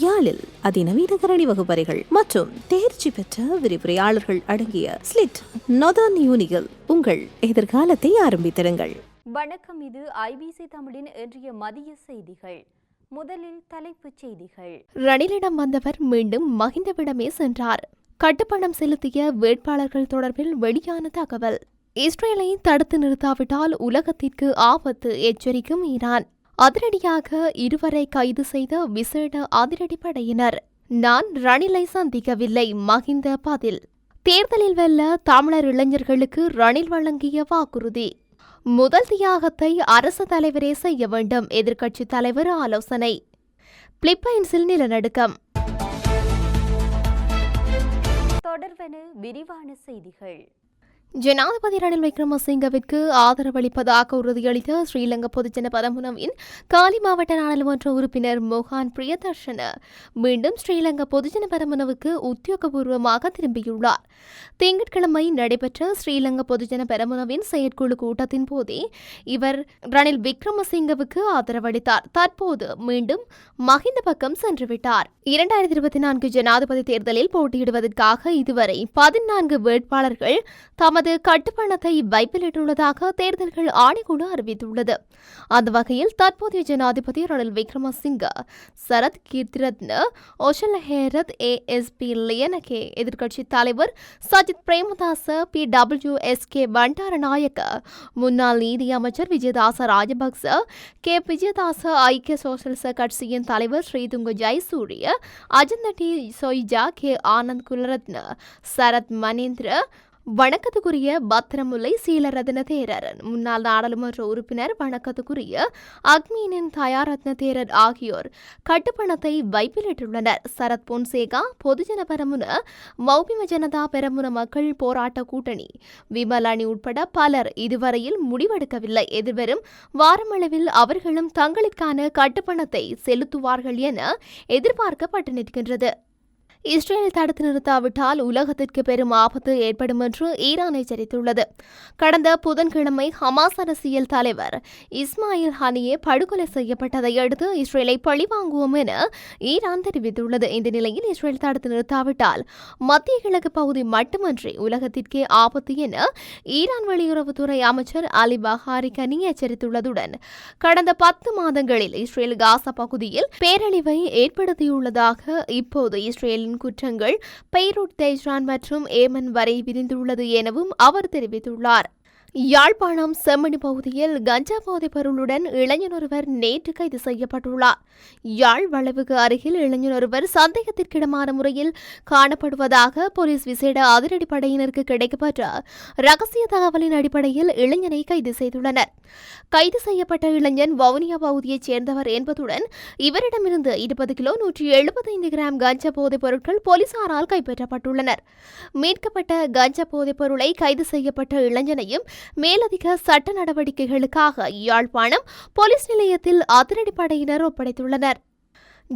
யாழில் அதிநவீன கரணி வகுப்பறைகள் மற்றும் தேர்ச்சி பெற்ற விரிவுரையாளர்கள் அடங்கிய ஸ்லிட் நொதான் யூனிகள் உங்கள் எதிர்காலத்தை ஆரம்பித்திருங்கள். வணக்கம் இது ஐபிசி தமிழின் இன்றைய மதிய செய்திகள். முதலில் தலைப்புச் செய்திகள். ரணிலிடம் வந்தவர் மீண்டும் மகிந்தவிடமே சென்றார். கட்டுப்பணம் செலுத்திய வேட்பாளர்கள் தொடர்பில் வெளியான தகவல். இஸ்ரேலை தடுத்து நிறுத்தாவிட்டால் உலகத்திற்கு ஆபத்து எச்சரிக்கும் ஈரான். அதிரடியாக இருவரை கைது செய்த விசேட அதிரடிப்படையினர். நான் ரணிலை சந்திக்கவில்லை மகிந்த பதில். தேர்தலில் வெல்ல தமிழர் இளைஞர்களுக்கு ரணில் வழங்கிய வாக்குறுதி. முதல் தியாகத்தை அரசு தலைவரே செய்ய வேண்டும் எதிர்க்கட்சித் தலைவர் ஆலோசனை. பிலிப்பைன்ஸில் நிலநடுக்கம். தொடர்வன விரிவான செய்திகள். ஜனாதிபதி ரணில் விக்ரமசிங்கவிற்கு ஆதரவளிப்பதாக உறுதியளித்த ஸ்ரீலங்கா பொதுஜன பரமுனவின் காலி மாவட்ட நாடாளுமன்ற உறுப்பினர் மோகான் பிரியதர்ஷன மீண்டும் ஸ்ரீலங்கா பொதுஜன பரமுனவுக்கு உத்தியோகபூர்வமாக திரும்பியுள்ளார். திங்கட்கிழமை நடைபெற்ற ஸ்ரீலங்கா பொதுஜன பெரமுனவின் செயற்குழு கூட்டத்தின் போதே இவர் ரணில் விக்ரமசிங்கவுக்கு ஆதரவளித்தார் தற்போது மீண்டும் மஹிந்த பக்கம் சென்றுவிட்டார். இரண்டாயிரத்தி இருபத்தி நான்கு ஜனாதிபதி தேர்தலில் போட்டியிடுவதற்காக இதுவரை பதினான்கு வேட்பாளர்கள் தமது கட்டுப்பணத்தை வைப்பிலிட்டுள்ளதாக தேர்தல்கள் ஆணைக்குழு அறிவித்துள்ளது. அந்த வகையில் தற்போதைய ஜனாதிபதி Ranil Wickremesinghe Sarath Keerthiratne Oshala Herath A S P Liyanage எதிர்க்கட்சித் தலைவர் Sajith Premadasa P W S K Bandaranayake முன்னாள் நீதி அமைச்சர் விஜயதாச ராஜபக்ச கே விஜயதாச ஐக்கிய சோசலிச கட்சியின் தலைவர் ஸ்ரீதுங்க ஜெயசூரிய அஜந்தட்டி சொய்ஜா கே ஆனந்த் குலரத்ன சரத் மனேந்திர வணக்கத்துக்குரிய பத்திரமுல்லை சீலரத்ன தேரரன் முன்னாள் நாடாளுமன்ற உறுப்பினர் வணக்கத்துக்குரிய அக்மீனின் தயாரத்ன தேரர் ஆகியோர் கட்டுப்பணத்தை வைப்பிலிட்டுள்ளனர். சரத் பொன்சேகா பொதுஜன பெரமுன மௌபிம ஜனதா பெரமுன மக்கள் போராட்ட கூட்டணி. விமல் அணி உட்பட பலர் இதுவரையில் முடிவெடுக்கவில்லை. எதிர்வரும் வாரமளவில் அவர்களும் தங்களுக்கான கட்டுப்பணத்தை செலுத்துவார்கள் என எதிர்பார்க்கப்பட்டு நிற்கின்றது. இஸ்ரேல் தடுத்து நிறுத்தாவிட்டால் உலகத்திற்கு பெரும் ஆபத்து ஏற்படும் என்று ஈரான் எச்சரித்துள்ளது கடந்த புதன்கிழமை ஹமாஸ் அரசியல் தலைவர் இஸ்மாயில் ஹானியே படுகொலை செய்யப்பட்டதை அடுத்து இஸ்ரேலை பழிவாங்குவோம் என ஈரான் தெரிவித்துள்ளது. இந்த நிலையில் இஸ்ரேல் தடுத்து நிறுத்தாவிட்டால் மத்திய கிழக்கு பகுதி மட்டுமன்றி உலகத்திற்கே ஆபத்து என ஈரான் வெளியுறவுத்துறை அமைச்சர் அலி பஹாரி கனி எச்சரித்துள்ளதுடன் கடந்த பத்து மாதங்களில் இஸ்ரேல் காசா பகுதியில் பேரழிவை ஏற்படுத்தியுள்ளதாக இப்போது இஸ்ரேலின் குற்றங்கள் பெய்ரூட் தேஜ்ரான் மற்றும் ஏமன் வரை விரிந்துள்ளது எனவும் அவர் தெரிவித்துள்ளார். யாழ்ப்பாணம் செம்மணி பகுதியில் கஞ்சா போதைப் பொருளுடன் இளைஞர் ஒருவர் நேற்று கைது செய்யப்பட்டுள்ளார். யாழ் வளைவுக்கு அருகில் இளைஞர் ஒருவர் சந்தேகத்திற்கிடமான முறையில் காணப்படுவதாக போலீஸ் விசேட அதிரடிப்படையினருக்கு கிடைக்கப்பட்ட ரகசிய தகவலின் அடிப்படையில் இளைஞனை கைது செய்துள்ளனர். கைது செய்யப்பட்ட இளைஞன் வவுனியா பகுதியைச் சேர்ந்தவர் என்பதுடன் இவரிடமிருந்து இருபது கிலோ நூற்றி எழுபத்தைந்து கிராம் கஞ்சா போதைப் பொருட்கள் போலீசாரால் கைப்பற்றப்பட்டுள்ளனர். மீட்கப்பட்ட கஞ்சா போதைப் பொருளை கைது செய்யப்பட்ட இளைஞனையும் மேலதிக சட்ட நடவடிக்கைகளுக்காக யாழ்ப்பாணம் போலீஸ் நிலையத்தில் அதிரடிப்படையினர் ஒப்படைத்துள்ளனர்.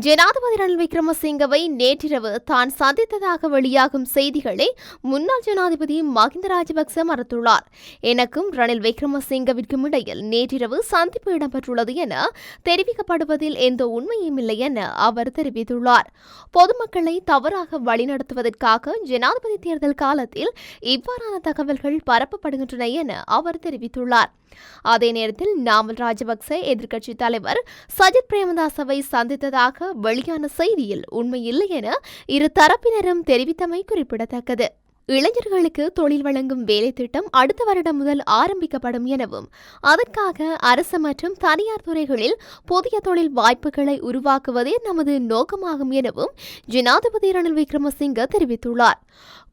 ஜனாதிபதி ரணில் விக்ரமசிங்கவை நேற்றிரவு தான் சந்தித்ததாக வெளியாகும் செய்திகளை முன்னாள் ஜனாதிபதி மஹிந்த ராஜபக்ச மறுத்துள்ளார். எனக்கும் ரணில் விக்ரமசிங்கவிற்கும் இடையில் நேற்றிரவு சந்திப்பு இடம்பெற்றுள்ளது என தெரிவிக்கப்படுவதில் எந்த உண்மையும் இல்லை என அவர் தெரிவித்துள்ளார். பொதுமக்களை தவறாக வழிநடத்துவதற்காக ஜனாதிபதி தேர்தல் காலத்தில் இவ்வாறான தகவல்கள் பரப்பப்படுகின்றன என அவர் தெரிவித்துள்ளார். அதே நேரத்தில் நாமல் ராஜபக்ச எதிர்க்கட்சித் தலைவர் சஜித் பிரேமதாசவை சந்தித்ததாக வெளியான செய்தியில் உண்மையில்லை என இரு தரப்பினரும் தெரிவித்தமை குறிப்பிடத்தக்கது. இளைஞர்களுக்கு தொழில் வழங்கும் வேலை திட்டம் அடுத்த வருடம் முதல் ஆரம்பிக்கப்படும் எனவும் அதற்காக அரசு மற்றும் தனியார் துறைகளில் புதிய தொழில் வாய்ப்புகளை உருவாக்குவதே நமது நோக்கமாகும் எனவும் ஜனாதிபதி ரணில் விக்ரமசிங்க தெரிவித்துள்ளார்.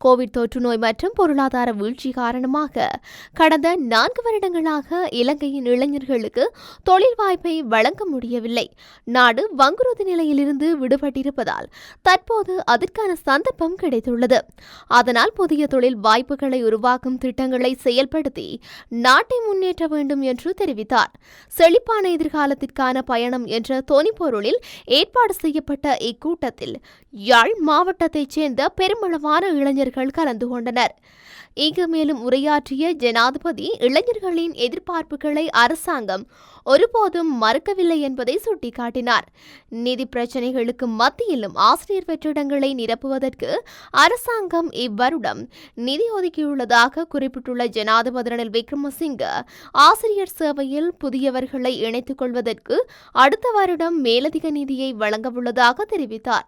கோவிட் தொற்று நோய் மற்றும் பொருளாதார வீழ்ச்சி காரணமாக கடந்த நான்கு வருடங்களாக இலங்கையின் இளைஞர்களுக்கு தொழில் வாய்ப்பை வழங்க முடியவில்லை. நாடு வங்குறுதி நிலையிலிருந்து விடுபட்டிருப்பதால் தற்போது அதற்கான சந்தர்ப்பம் கிடைத்துள்ளது. அதனால் புதிய தொழில் வாய்ப்புகளை உருவாக்கும் திட்டங்களை செயல்படுத்தி நாட்டை முன்னேற்ற வேண்டும் என்று தெரிவித்தார். செழிப்பான எதிர்காலத்திற்கான பயணம் என்ற தொனிப்பொருளில் ஏற்பாடு செய்யப்பட்ட இக்கூட்டத்தில் யாழ் மாவட்டத்தைச் சேர்ந்த பெருமளவான இளைஞர்கள் கலந்து கொண்டனர். இங்கு மேலும் உரையாற்றிய ஜனாதிபதி இளைஞர்களின் எதிர்பார்ப்புகளை அரசாங்கம் ஒருபோதும் மறுக்கவில்லை என்பதை சுட்டிக்காட்டினார். நிதி பிரச்சினைகளுக்கு மத்தியிலும் ஆசிரியர் வெற்றிடங்களை நிரப்புவதற்கு அரசாங்கம் இவ்வருடம் நிதி ஒதுக்கியுள்ளதாக குறிப்பிட்டுள்ள ஜனாதிபதி ரணில் விக்ரமசிங்க ஆசிரியர் சேவையில் புதியவர்களை இணைத்துக் கொள்வதற்கு அடுத்த வருடம் மேலதிக நிதியை வழங்கவுள்ளதாக தெரிவித்தார்.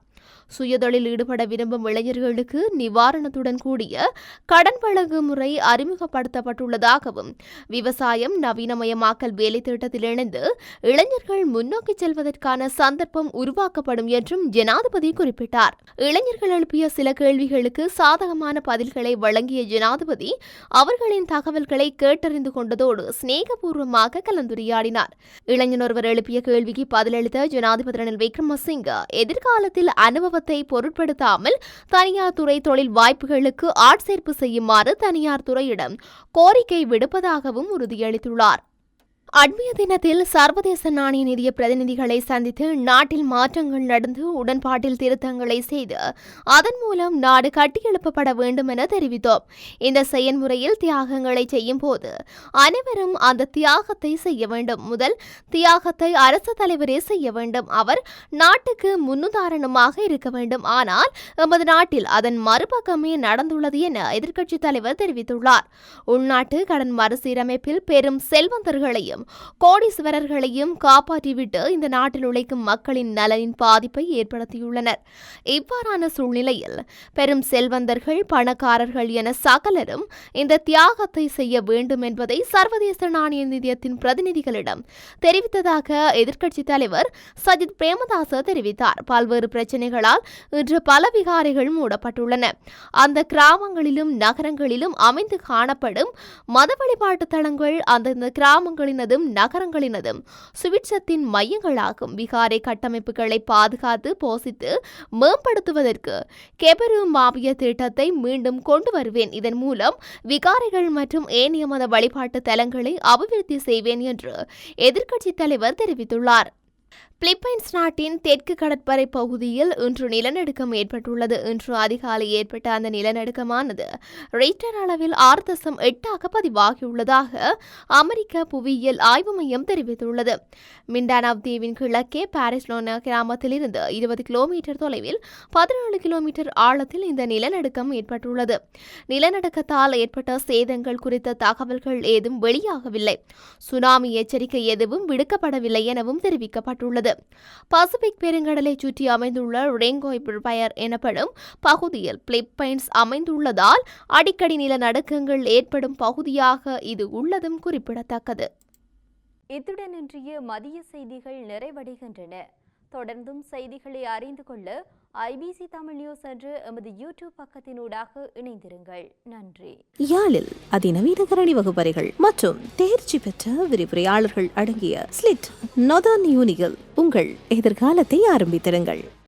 சுயதொழில் ஈடுபட விரும்பும் இளைஞர்களுக்கு நிவாரணத்துடன் கூடிய கடன் வழங்கும் முறை அறிமுகப்படுத்தப்பட்டுள்ளதாகவும் விவசாயம் நவீனமயமாக்கல் வேலை திட்டத்தில் இணைந்து இளைஞர்கள் முன்னோக்கி செல்வதற்கான சந்தர்ப்பம் உருவாக்கப்படும் என்றும் ஜனாதிபதி குறிப்பிட்டார். இளைஞர்கள் எழுப்பிய சில கேள்விகளுக்கு சாதகமான பதில்களை வழங்கிய ஜனாதிபதி அவர்களின் தகவல்களை கேட்டறிந்து கொண்டதோடு சிநேகபூர்வமாக கலந்துரையாடினார். இளைஞர் ஒருவர் எழுப்பிய கேள்விக்கு பதிலளித்த ஜனாதிபதி ரணில் விக்ரமசிங்க எதிர்காலத்தில் அனுபவ அனுபவத்தை பொருட்படுத்தாமல் தனியார் துறை தொழில் வாய்ப்புகளுக்கு ஆட்சேர்ப்பு செய்யுமாறு தனியார் துறையிடம் கோரிக்கை விடுப்பதாகவும் உறுதியளித்துள்ளார். அண்மைய தினத்தில் சர்வதேச நாணய நிதிய பிரதிநிதிகளை சந்தித்து நாட்டில் மாற்றங்கள் நடந்து உடன்பாட்டில் திருத்தங்களை செய்து அதன் மூலம் நாடு கட்டியெழுப்பப்பட வேண்டும் என தெரிவித்தோம். இந்த செயல்முறையில் தியாகங்களை செய்யும் போது அனைவரும் அந்த தியாகத்தை செய்ய வேண்டும். முதல் தியாகத்தை அரசு தலைவரே செய்ய வேண்டும். அவர் நாட்டுக்கு முன்னுதாரணமாக இருக்க வேண்டும். ஆனால் எமது நாட்டில் அதன் மறுபக்கமே நடந்துள்ளது என எதிர்க்கட்சித் தலைவர் தெரிவித்துள்ளார். உள்நாட்டு கடன் மறுசீரமைப்பில் பெரும் செல்வந்தர்களையும் கோடீஸ்வரர்களையும் காப்பாற்றிவிட்டு இந்த நாட்டில் உழைக்கும் மக்களின் நலனின் பாதிப்பை ஏற்படுத்தியுள்ளனர். இவ்வாறான சூழ்நிலையில் பெரும் செல்வந்தர்கள் பணக்காரர்கள் என சகலரும் இந்த தியாகத்தை செய்ய வேண்டும் என்பதை சர்வதேச நாணய நிதியத்தின் பிரதிநிதிகளிடம் தெரிவித்ததாக எதிர்க்கட்சித் தலைவர் சஜித் பிரேமதாச தெரிவித்தார். பல்வேறு பிரச்சனைகளால் இன்று பல விகாரைகள் மூடப்பட்டுள்ளன. அந்த கிராமங்களிலும் நகரங்களிலும் அமைந்து காணப்படும் மத வழிபாட்டு தலங்கள் அந்தந்த கிராமங்களின் கிராமங்களினதும் நகரங்களினதும். சுவிட்சத்தின் மையங்களாகும். விகாரை கட்டமைப்புகளை பாதுகாத்து போசித்து மேம்படுத்துவதற்கு கெபரு மாவிய திட்டத்தை மீண்டும் கொண்டு வருவேன். இதன் மூலம் விகாரைகள் மற்றும் ஏனைய மத வழிபாட்டு தலங்களை அபிவிருத்தி செய்வேன் என்று எதிர்க்கட்சித் தலைவர் தெரிவித்துள்ளார். பிலிப்பைன்ஸ் நாட்டின் தெற்கு கடற்படை பகுதியில் இன்று நிலநடுக்கம் ஏற்பட்டுள்ளது. இன்று அதிகாலை ஏற்பட்ட அந்த நிலநடுக்கமானது ரெய்டர் அளவில் ஆறு தசம் எட்டாக பதிவாகியுள்ளதாக அமெரிக்க புவியியல் ஆய்வு மையம் தெரிவித்துள்ளது. மிண்டானாவ் தீவின் கிழக்கே பாரிஸ்லோனா கிராமத்திலிருந்து இருபது கிலோமீட்டர் தொலைவில் பதினேழு கிலோமீட்டர் ஆழத்தில் இந்த நிலநடுக்கம் ஏற்பட்டுள்ளது. நிலநடுக்கத்தால் ஏற்பட்ட சேதங்கள் குறித்த தகவல்கள் ஏதும் வெளியாகவில்லை. சுனாமி எச்சரிக்கை எதுவும் விடுக்கப்படவில்லை எனவும் தெரிவிக்கப்பட்டுள்ளது. பசிபிக் பெருங்கடலை சுற்றி அமைந்துள்ள ரெங்கோய் பயர் எனப்படும் பகுதியில் பிலிப்பைன்ஸ் அமைந்துள்ளதால் அடிக்கடி நிலநடுக்கங்கள் ஏற்படும் பகுதியாக இது உள்ளதும் குறிப்பிடத்தக்கது. இத்துடன் இன்றைய மதிய செய்திகள் நிறைவடைகின்றன. தொடர்ந்தும் செய்திகளை அறிந்து கொள்ள ஐபிசி தமிழ் நியூஸ் என்று எமது யூடியூப் பக்கத்தினூடாக இணைந்திருங்கள். நன்றி. யாழில் அதிநவீன கரணி வகுப்பறைகள் மற்றும் தேர்ச்சி பெற்ற விரிவுரையாளர்கள் அடங்கிய ஸ்லிட் நொதான் யூனிகள் உங்கள் எதிர்காலத்தை ஆரம்பித்திருங்கள்.